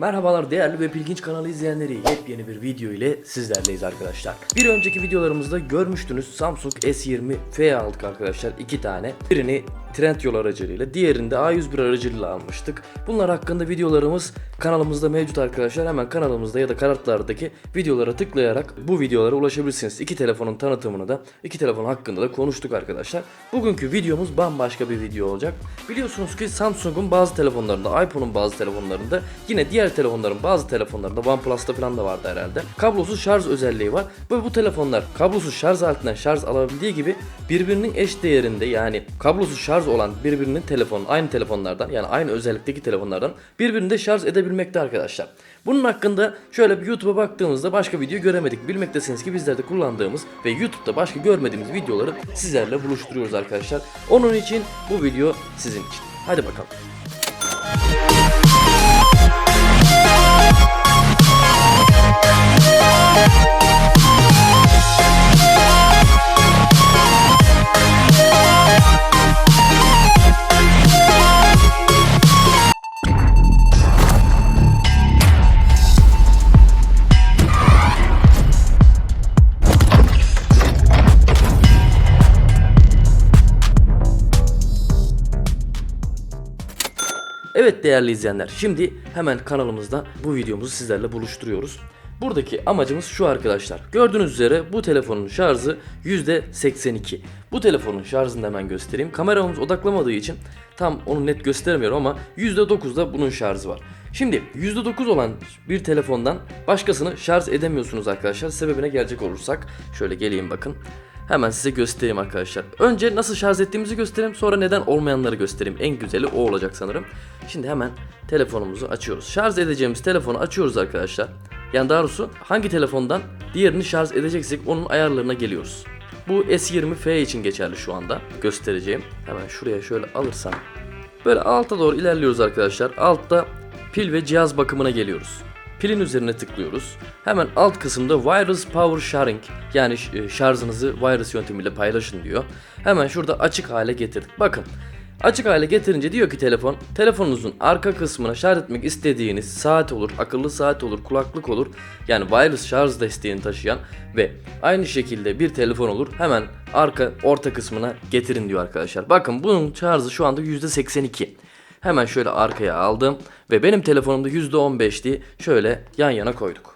Merhabalar değerli ve bilginç kanalı izleyenleri yepyeni bir video ile sizlerleyiz arkadaşlar. Bir önceki videolarımızda görmüştünüz Samsung S20 F aldık arkadaşlar iki tane. Birini Trendyol aracılığıyla diğerini de A101 aracılığıyla almıştık. Bunlar hakkında videolarımız kanalımızda mevcut arkadaşlar. Hemen kanalımızda ya da kartlardaki videolara tıklayarak bu videolara ulaşabilirsiniz. İki telefonun tanıtımını da iki telefon hakkında da konuştuk arkadaşlar. Bugünkü videomuz bambaşka bir video olacak. Biliyorsunuz ki Samsung'un bazı telefonlarında, iPhone'un bazı telefonlarında yine diğer telefonların bazı telefonlarında OnePlus'ta falan da vardı herhalde. Kablosuz şarj özelliği var. Ve bu telefonlar kablosuz şarj aletinden şarj alabildiği gibi birbirinin eş değerinde yani kablosuz şarj olan birbirinin telefonu aynı telefonlardan yani aynı özellikteki telefonlardan birbirini de şarj edebilmekte arkadaşlar. Bunun hakkında şöyle bir YouTube'a baktığımızda başka video göremedik. Bilmektesiniz ki bizler de kullandığımız ve YouTube'da başka görmediğimiz videoları sizlerle buluşturuyoruz arkadaşlar. Onun için bu video sizin için. Hadi bakalım. Evet değerli izleyenler şimdi hemen kanalımızda bu videomuzu sizlerle buluşturuyoruz. Buradaki amacımız şu arkadaşlar. Gördüğünüz üzere bu telefonun şarjı %82. Bu telefonun şarjını hemen göstereyim. Kameramız odaklamadığı için tam onu net gösteremiyorum ama %9'da bunun şarjı var. Şimdi %9 olan bir telefondan başkasını şarj edemiyorsunuz arkadaşlar. Sebebine gelecek olursak şöyle geleyim bakın. Hemen size göstereyim arkadaşlar. Önce nasıl şarj ettiğimizi göstereyim sonra neden olmayanları göstereyim. En güzeli o olacak sanırım. Şimdi hemen telefonumuzu açıyoruz. Şarj edeceğimiz telefonu açıyoruz arkadaşlar. Yani daha doğrusu hangi telefondan diğerini şarj edeceksek onun ayarlarına geliyoruz. Bu S20F için geçerli şu anda. Göstereceğim. Hemen şuraya şöyle alırsam. Böyle alta doğru ilerliyoruz arkadaşlar. Altta pil ve cihaz bakımına geliyoruz. Pilin üzerine tıklıyoruz. Hemen alt kısımda Wireless Power Sharing yani e, şarjınızı wireless yöntemiyle paylaşın diyor. Hemen şurada açık hale getirdik. Bakın Açık hale getirince diyor ki telefon, telefonunuzun arka kısmına şarj etmek istediğiniz saat olur, akıllı saat olur, kulaklık olur. Yani wireless şarj desteğini taşıyan ve aynı şekilde bir telefon olur. Hemen arka orta kısmına getirin diyor arkadaşlar. Bakın bunun şarjı şu anda %82. Hemen şöyle arkaya aldım ve benim telefonumda %15'ti. Şöyle yan yana koyduk.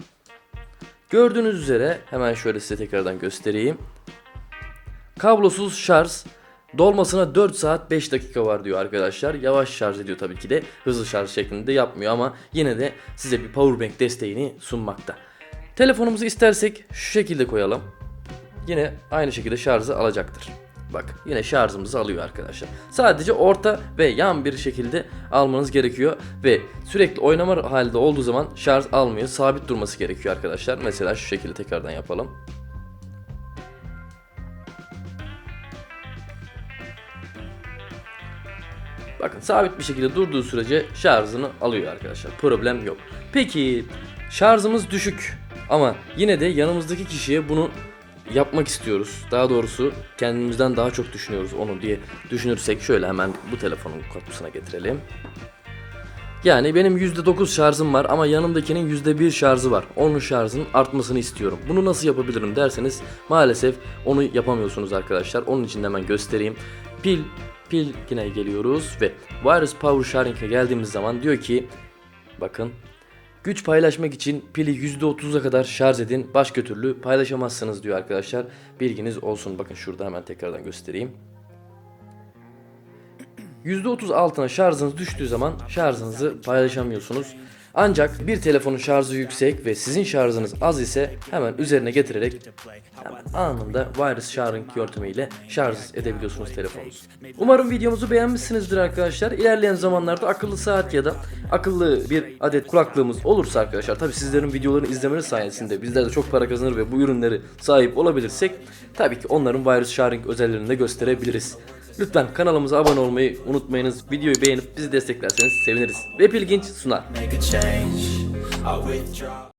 Gördüğünüz üzere hemen şöyle size tekrardan göstereyim. Kablosuz şarj dolmasına 4 saat 5 dakika var diyor arkadaşlar. Yavaş şarj ediyor tabii ki de. Hızlı şarj şeklinde yapmıyor ama yine de size bir powerbank desteğini sunmakta. Telefonumuzu istersek şu şekilde koyalım. Yine aynı şekilde şarjı alacaktır. Bak yine şarjımızı alıyor arkadaşlar. Sadece orta ve yan bir şekilde almanız gerekiyor ve sürekli oynama halde olduğu zaman şarj almıyor. Sabit durması gerekiyor arkadaşlar. Mesela şu şekilde tekrardan yapalım. Bakın sabit bir şekilde durduğu sürece şarjını alıyor arkadaşlar. Problem yok. Peki şarjımız düşük ama yine de yanımızdaki kişiye bunu yapmak istiyoruz. Daha doğrusu kendimizden daha çok düşünüyoruz onu diye düşünürsek şöyle hemen bu telefonun kutusuna getirelim. Yani benim %9 şarjım var ama yanımdakinin %1 şarjı var. Onun şarjının artmasını istiyorum. Bunu nasıl yapabilirim derseniz maalesef onu yapamıyorsunuz arkadaşlar. Onun için hemen göstereyim. Pil pil yine geliyoruz ve Wireless Power Sharing'e geldiğimiz zaman diyor ki bakın Güç paylaşmak için pili %30'a kadar şarj edin. Başka türlü paylaşamazsınız diyor arkadaşlar. Bilginiz olsun. Bakın şurada hemen tekrardan göstereyim. %30 altına şarjınız düştüğü zaman şarjınızı paylaşamıyorsunuz. Ancak bir telefonun şarjı yüksek ve sizin şarjınız az ise hemen üzerine getirerek anında wireless sharing yöntemiyle şarj edebiliyorsunuz telefonunuzu. Umarım videomuzu beğenmişsinizdir arkadaşlar. İlerleyen zamanlarda akıllı saat ya da akıllı bir adet kulaklığımız olursa arkadaşlar tabi sizlerin videolarını izlemeniz sayesinde bizler de çok para kazanır ve bu ürünleri sahip olabilirsek tabii ki onların wireless sharing özelliklerini de gösterebiliriz. Lütfen kanalımıza abone olmayı unutmayınız. Videoyu beğenip bizi desteklerseniz seviniriz. Web İlginç sunar.